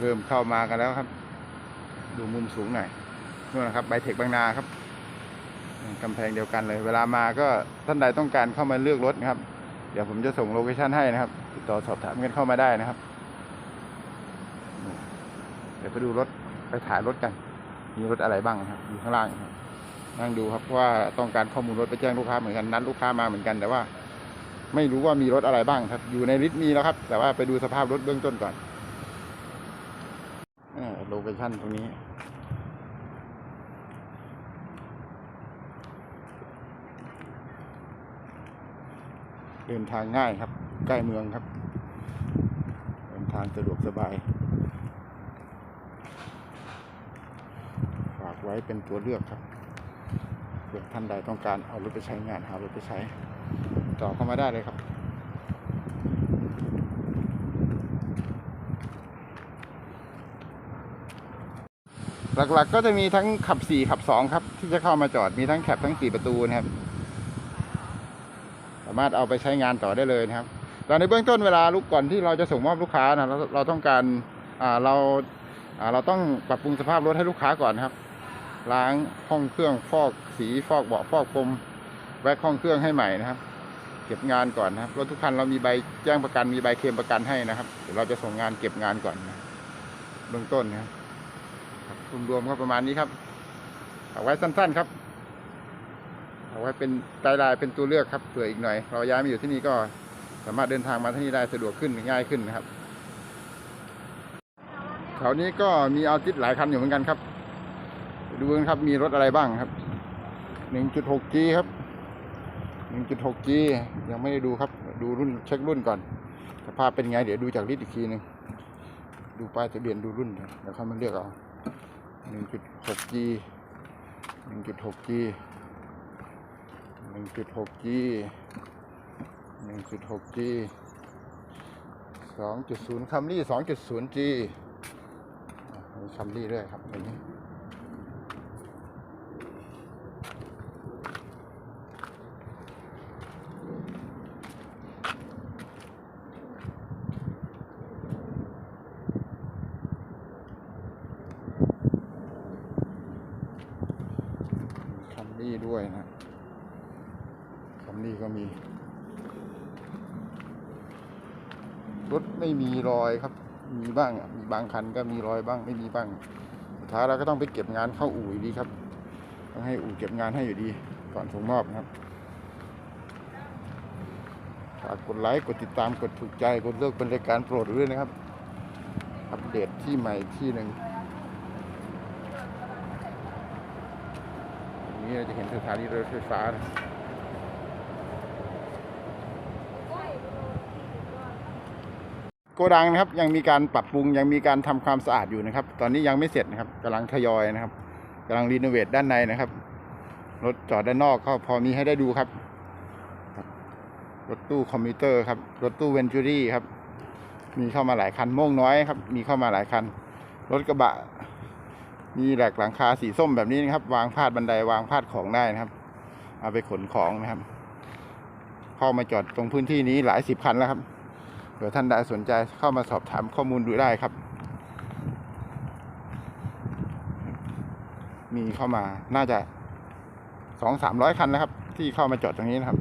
เริ่มเข้ามากันแล้วครับ ดูมุมสูงหน่อยนู่นนะครับไบเทคบางนาครับกำแพงเดียวกันเลย เวลามาก็ท่านใดต้องการเข้ามาเลือกรถนะครับ เดี๋ยวผมจะส่งโลเคชั่นให้นะครับ ติดต่อสอบถามกันเข้ามาได้นะครับ เดี๋ยวไปดูรถไปถ่ายรถกัน มีรถอะไรบ้างครับ อยู่ข้างล่างครับนั่งดูครับว่าต้องการข้อมูลรถไปแจ้งลูกค้าเหมือนกันนัดลูกค้ามาเหมือนกัน แต่ว่า ไม่รู้ว่ามีรถอะไรบ้างครับ อยู่ในลิสต์มีแล้วครับ แต่ว่าไปดูสภาพรถเบื้องต้นก่อน โลเคชั่นตรงนี้ เดินทางง่ายครับ ใกล้เมืองครับ เดินทางสะดวกสบาย ฝากไว้เป็นตัวเลือกครับเผื่อท่านใดต้องการเอารถไปใช้งานหารถไปใช้ ต่อเข้ามาได้เลยครับ หลักๆก็จะมีทั้งขับสี่ขับสองครับ ที่จะเข้ามาจอดมีทั้งแคปทั้งสี่ประตูนะครับ สามารถเอาไปใช้งานต่อได้เลยนะครับแต่ในเบื้องต้นเวลาลูกก่อนที่เราจะส่งมอบลูกค้านะเราเราต้องการอ่าเราอ่าเราต้องปรับปรุงสภาพรถให้ลูกค้าก่อนครับ ล้างห้องเครื่องฟอกสีฟอกเบาะฟอกพรมแวกห้องเครื่องให้ใหม่นะครับ เก็บงานก่อนนะครับรถทุกคันเรามีใบแจ้งประกันมีใบเคลมประกันให้นะครับเดี๋ยวเราจะส่งงานเก็บงานก่อนนะเบื้องต้นนะครับ ครับรวมๆก็ประมาณนี้ครับ เอาไว้สั้น ๆครับ เอาไว้เป็นไกด์ไลน์เป็นตัวเลือกครับเผื่ออีกหน่อย เราย้ายมาอยู่ที่นี่ก็สามารถเดินทางมาที่นี่ได้สะดวกขึ้นง่ายขึ้นนะครับแถวนี้ก็มีเอาติดหลายคันอยู่เหมือนกันครับ ดูกันครับมีรถอะไรบ้างครับ 1.6G ครับ 1.6G ยังไม่ได้ดูครับ ดูรุ่นเช็ครุ่นก่อนสภาพเป็นไง เดี๋ยวดูจากลิสต์อีกทีหนึ่งดูป้ายทะเบียนดูรุ่นเดี๋ยวเขามาเลือกเอา 1.6G 1.6G 1.6G 1.6G 2.0 คัมรี่ 2.0G คัมรี่ด้วยครับอย่างนี้ รี่ด้วยนะคัมรี่ก็มี รถไม่มีรอยครับ มีบ้างอะมีบางคันก็มีรอยบ้างไม่มีบ้างสุดท้ายเราก็ต้องไปเก็บงานเข้าอู่อยู่ดีครับ ต้องให้อู่เก็บงานให้อยู่ดี ก่อนส่งมอบนะครับฝากกดไลค์ กดติดตาม กดถูกใจ กดเลือกเป็นรายการโปรดด้วยนะครับ อัปเดตที่ใหม่ที่หนึ่ง ตรง นี้เราจะเห็นสถานีรถไฟฟ้านะโกดังนะครับยังมีการปรับปรุงยังมีการทำความสะอาดอยู่นะครับ ตอนนี้ยังไม่เสร็จนะครับกำลังทยอยนะครับกำลังรีโนเวทด้านในนะครับ รถจอดด้านนอกก็พอมีให้ได้ดูครับครับ รถตู้คอมพิวเตอร์ครับ รถตู้เวนจูรี่ครับ มีเข้ามาหลายคันโม่งน้อยครับ มีเข้ามาหลายคัน รถกระบะ มีแหลกหลังคาสีส้มแบบนี้นะครับ วางพาดบันไดวางพาดของได้นะครับ เอาไปขนของนะครับ เข้ามาจอดตรงพื้นที่นี้หลายสิบคันแล้วครับเผื่อท่านใดสนใจเข้ามาสอบถามข้อมูลดูได้ครับ มีเข้ามาน่าจะสองสามร้อยคันแล้วครับ ที่เข้ามาจอดตรงนี้นะครับ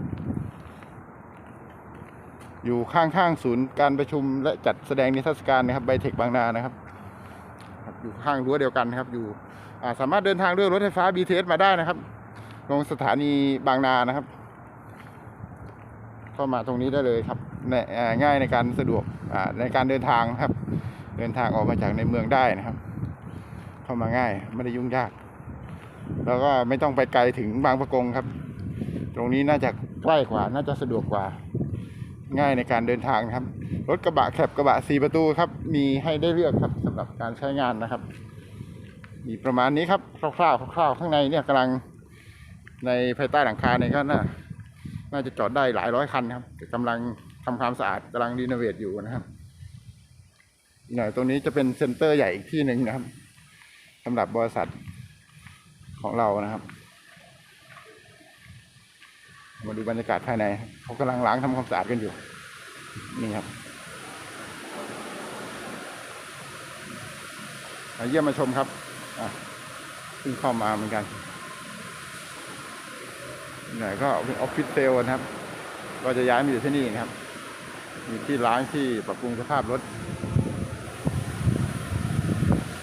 อยู่ข้างๆศูนย์การประชุมและจัดแสดงนิทรรศการนะครับไบเทคบางนานะครับ อยู่ข้างรั้วเดียวกันนะครับ อยู่สามารถเดินทางด้วยรถไฟฟ้า BTS มาได้นะครับ ลงสถานีบางนานะครับ เข้ามาตรงนี้ได้เลยครับง่ายในการสะดวกในการเดินทางครับ เดินทางออกมาจากในเมืองได้นะครับ เข้ามาง่ายไม่ได้ยุ่งยาก แล้วก็ไม่ต้องไปไกลถึงบางประกงครับ ตรงนี้น่าจะใกล้กว่า น่าจะสะดวกกว่า ง่ายในการเดินทางครับ รถกระบะแคบกระบะสี่ประตูครับ มีให้ได้เลือกครับ หรับการใช้งานนะครับ มีประมาณนี้ครับคร่าวๆคร่าวๆข้างในเนี่ยกำลังในภายใต้หลังคาเนี่ยก็น่าน่าจะจอดได้หลายร้อยคันครับกำลังทำความสะอาดกำลังรีโนเวทอยู่นะครับอีกหน่อยตรงนี้จะเป็นเซ็นเตอร์ใหญ่อีกที่หนึ่งนะครับสำหรับบริษัทของเรานะครับ มาดูบรรยากาศภายในเขากำลังล้างทำความสะอาดกันอยู่ นี่ครับ มาเยี่ยมมาชมครับอะเพิ่งเข้ามาเหมือนกันไหนก็เป็นออฟฟิศเซลล์นะครับก็จะย้ายมาอยู่ที่นี่นะครับ มีที่ล้างที่ปรับปรุงสภาพรถ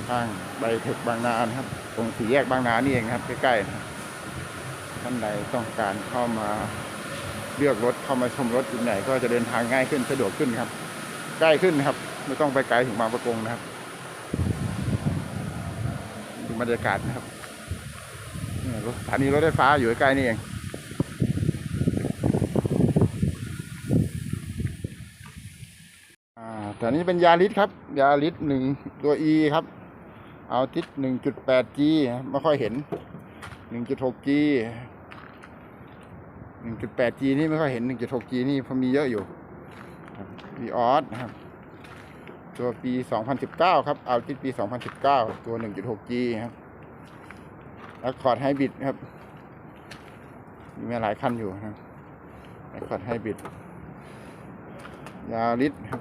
ข้างไบเทคบางนานะครับ ตรงสี่แยกบางนานี่เองครับ ใกล้ๆท่านใดต้องการเข้ามาเลือกรถเข้ามาชมรถจุดไหน ก็จะเดินทางง่ายขึ้นสะดวกขึ้นครับ ใกล้ขึ้นครับ ไม่ต้องไปไกลถึงบางประกงนะครับ บรรยากาศนะครับรถสถานีรถไฟฟ้าอยู่ใกล้นี่เองอแต่นี้เป็นยาลิสครับ ยาลิสหนึ่งตัว E ครับ เอาทิศหนึ่งจุดแปด G ไม่ค่อยเห็นหนึ่งจุดหก G หนึ่งจุดแปด G นี่ไม่ค่อยเห็นหนึ่งจุดหก G นี่พอมีเยอะอยู่วีออสนะครับ ตัวปีสองพันสิบเก้าครับเอาทิปีสองพันสิบเก้าตัวหนึ่งจุดหก G ครับแล้วคอร์ดไฮบริดครับ มีมาหลายคันอยู่นะครับคอร์ดไฮบริดยาลิสครับ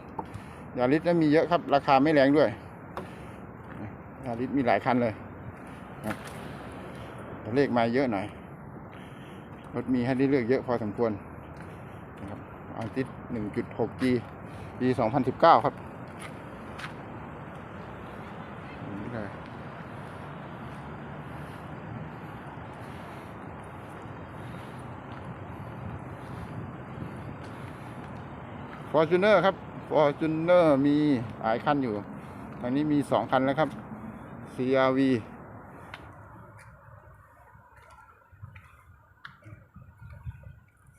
ยาลิสนั้นมีเยอะครับ ราคาไม่แรงด้วยยาลิสมีหลายคันเลยครับแต่เลขมาเยอะหน่อยรถมีให้ได้เลือกเยอะพอสมควรนะครับเอาติด 1.6G ปี 2019 ครับนี่เลยฟ อร์จูเนอร์ครับฟอร์จูเนอร์มีหลายคันอยู่ทางนี้มีสองคันแล้วครับ CRV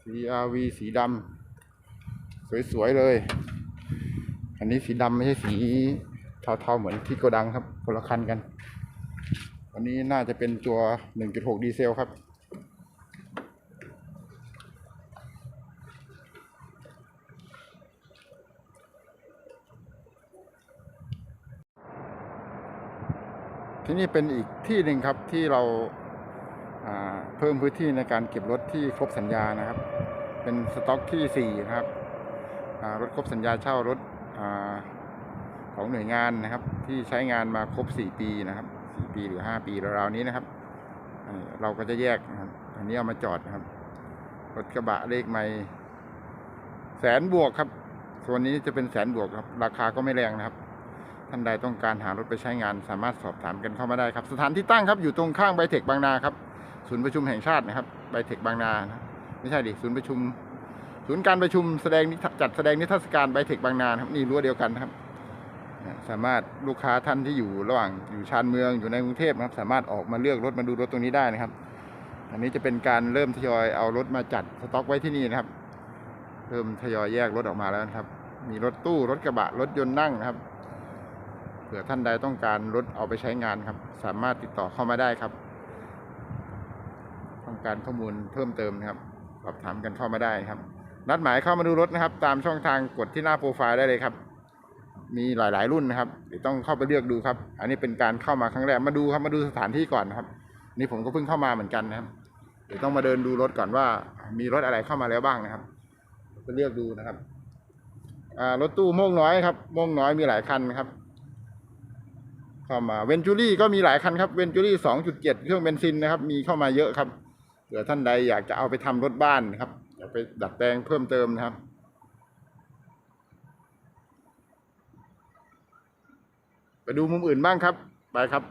CRV สีดำสวยๆเลย อันนี้สีดำไม่ใช่สีเทาๆเหมือนที่โกดังครับคนละคันกันอันนี้น่าจะเป็นตัว 1.6 ดีเซลครับ ที่นี่เป็นอีกที่หนึ่งครับที่เราเพิ่มพื้นที่ในการเก็บรถที่ครบสัญญานะครับ เป็นสต็อกที่สี่นะครับรถครบสัญญาเช่ารถอของหน่วยงานนะครับ ที่ใช้งานมาครบสี่ปีนะครับสี่ปีหรือห้าปีราวๆนี้นะครับ เราก็จะแยกนะครับอันนี้เอามาจอดนะครับ รถกระบะเลขไม่แสนบวกครับส่วนนี้จะเป็นแสนบวกครับ ราคาก็ไม่แรงนะครับ ท่านใดต้องการหารถไปใช้งานสามารถสอบถามกันเข้ามาได้ครับ สถานที่ตั้งครับอยู่ตรงข้างไบเทคบางนาครับศูนย์ประชุมแห่งชาตินะครับไบเทคบางนานะไม่ใช่ดิศูนย์ประชุม ศูนย์การประชุมแสดงนิทรรศจัดแสดงนิทรรศการไบเทคบางนานครับนี่รั้วเดียวกันนะครับ สามารถลูกค้าท่านที่อยู่ระหว่างอยู่ชานเมืองอยู่ในกรุงเทพนะครับ สามารถออกมาเลือกรถมาดูรถตรงนี้ได้นะครับ อันนี้จะเป็นการเริ่มทยอยเอารถมาจัดสต็อกไว้ที่นี่นะครับ เริ่มทยอยแยกรถออกมาแล้วนะครับ มีรถตู้รถกระบะรถยนต์นั่งนะครับ เผื่อท่านใดต้องการรถเอาไปใช้งานครับ สามารถติดต่อเข้ามาได้ครับ ต้องการข้อมูลเพิ่มเติมนะครับสอบถามกันเข้ามาได้ครับ นัดหมายเข้ามาดูรถนะครับ ตามช่องทางกดที่หน้าโปรไฟล์ได้เลยครับ มีหลาย ๆ รุ่นนะครับเดี๋ยวต้องเข้าไปเลือกดูครับ อันนี้เป็นการเข้ามาครั้งแรกมาดูครับมาดูสถานที่ก่อนนะครับ นี่ผมก็เพิ่งเข้ามาเหมือนกันนะครับเดี๋ยวต้องมาเดินดูรถก่อนว่า มีรถอะไรเข้ามาแล้วบ้างนะครับไปเลือกดูนะครับรถตู้โม่งน้อยครับโม่งน้อยมีหลายคันครับ เข้ามาเวนจูรี่ก็มีหลายคันครับเวนจูรี่สองจุดเจ็ดเครื่องเบนซินนะครับ มีเข้ามาเยอะครับเผื่อท่านใดอยากจะเอาไปทำรถบ้านนะครับอยากไปดัดแปลงเพิ่มเติมนะครับไปดูมุมอื่นบ้างครับ ไปครับ